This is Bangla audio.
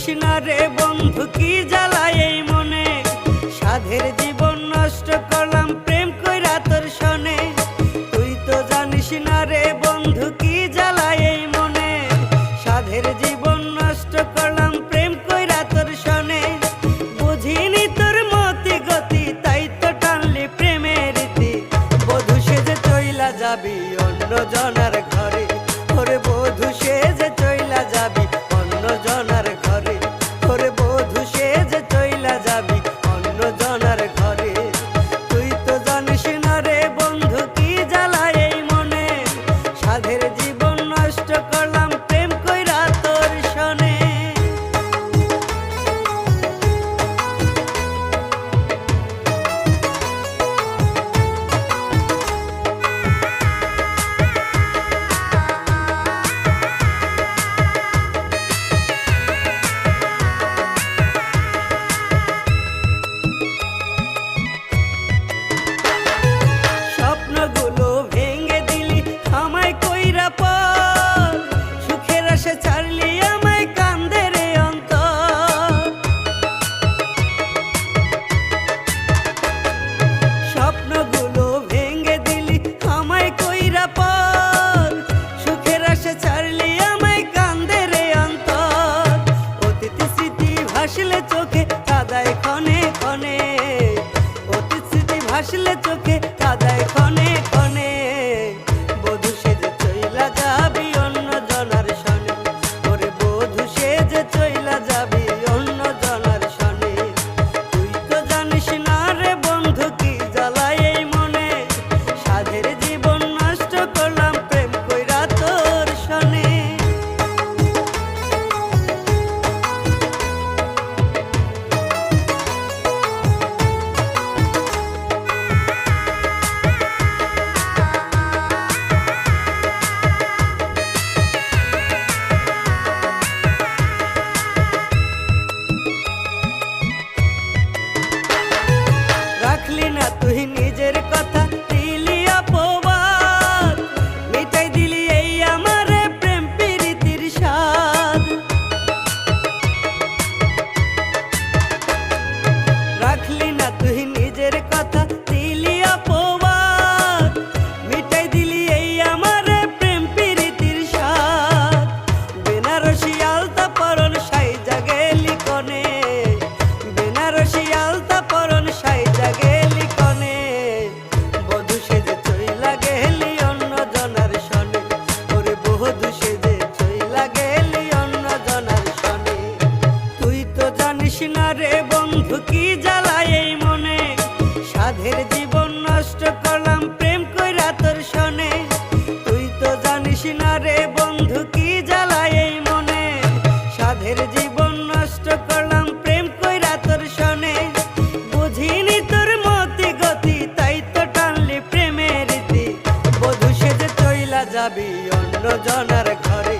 রে বন্ধু, কি জ্বালায় এই মনে? সাধের জীবন নষ্ট করলাম, প্রেম কইরা তোর শনে তুই তো জানিস না রে বন্ধু, কি জ্বালায় এই মনে? সাধের জীবন নষ্ট করলাম, প্রেম কইরা তোর শনে বুঝিনি তোর মতি গতি, তাই তো টানলি প্রেমের রীতি। বধু সেজে চইলা যাবি, অন্য জনার স্মৃতি ভাসলে চোখে না রে বন্ধু, কি জ্বালায় এই মনে? সাধের জীবন নষ্ট করলাম, প্রেম কইরা তোর শনে তুই তো জানিস না রে বন্ধু, কি জ্বালায় এই মনে? সাধের জীবন নষ্ট করলাম, প্রেম কইরা তোর শনে বুঝিনি তোর মতি গতি, তাই তো টানলি প্রেমের রীতি। বধু সেজে চইলা যাবি অন্য জনার ঘরে